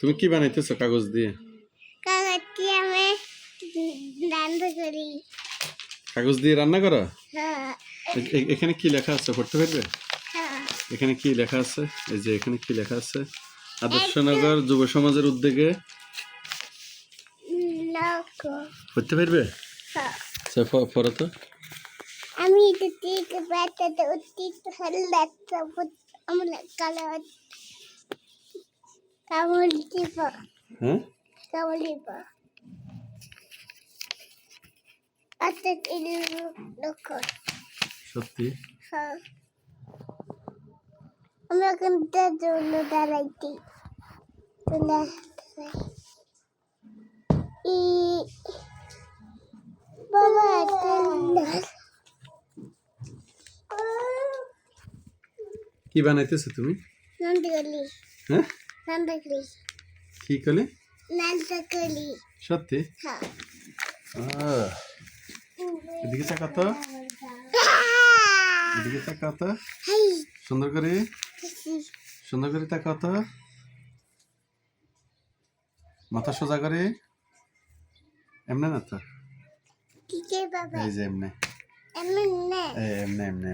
তুমি কি বানাইতেছো কাগজ দিয়ে? কাগজটি আমি রান্না করি। কাগজ দিয়ে রান্না করো? হ্যাঁ। এখানে কি লেখা আছে? পড়তে পারবে? হ্যাঁ। এখানে কি লেখা আছে? এই যে এখানে কি লেখা আছে? আদর্শনগর যুব সমাজের উদ্যোগে পড়তে পারবে? হ্যাঁ। আচ্ছা, পড়ো তো। আমি উত্তিত হলে আমরা কালো কামড় দিব হ্যাঁ কামড় দিব অর্থাৎ এই লোক সত্যি হ্যাঁ আমরা কিন্তু জন্য দাঁড়াইছি তুলে ই কি বানাইতেছো তুমি? হ্যাঁ? কি নন্দগলি সত্যি? হ্যাঁ। এদিকে তাকাও তো। এদিকে তাকাও তো। সুন্দর করে। সুন্দর করে তাকাও তো। মাথা সোজা করে। এমনে না তো? এই যে এমনে। এমন এমনে এমনে।